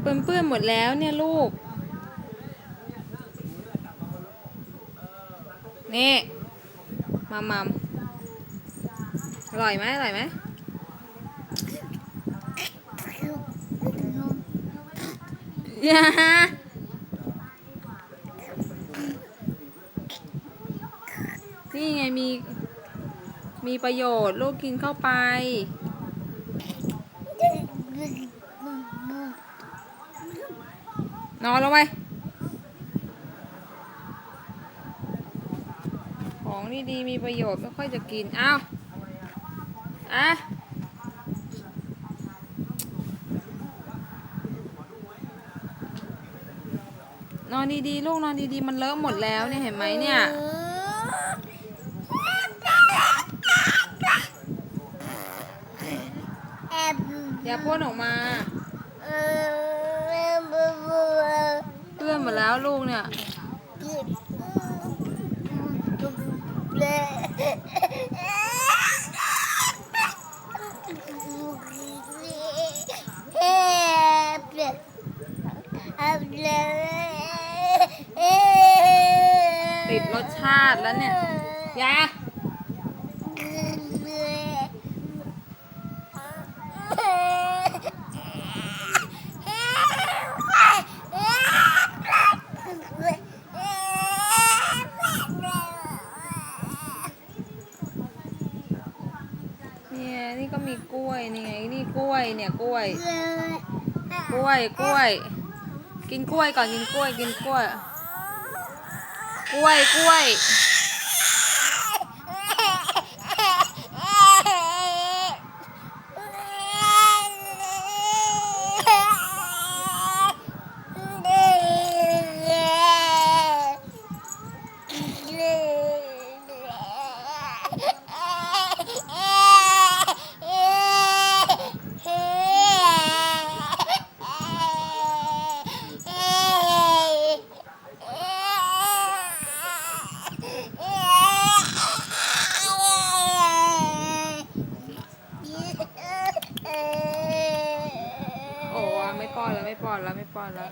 เปื้อนเปื้อนหมดแล้วเนี่ยลูก นี่มัมมัมอร่อยไหมอร่อยไหมอย่านี่ไงมี มีประโยชน์ ลูกกินเข้าไป นอนลงไป ของดีๆมีประโยชน์ไม่ค่อยจะกิน อ้าว อะนอนดีๆ ลูกนอนดีๆ มันเลอะหมดแล้วเนี่ยเห็นไหมเนี่ยแอบอย่าพ่นออกมา ดแล้วลูกเนี่ยติดรสชาติแล้วเนี่ยยา เนี่ยนี่ก็มีกล้วยนี่ไงนี่กล้วยเนี่ยกล้วย กล้วยกล้วย กินกล้วยก่อนกินกล้วยกินกล้วย กล้วยกล้วย ม่ป้อนแล้วไม่ป้อนแล้วไม่ป้อนแล้ว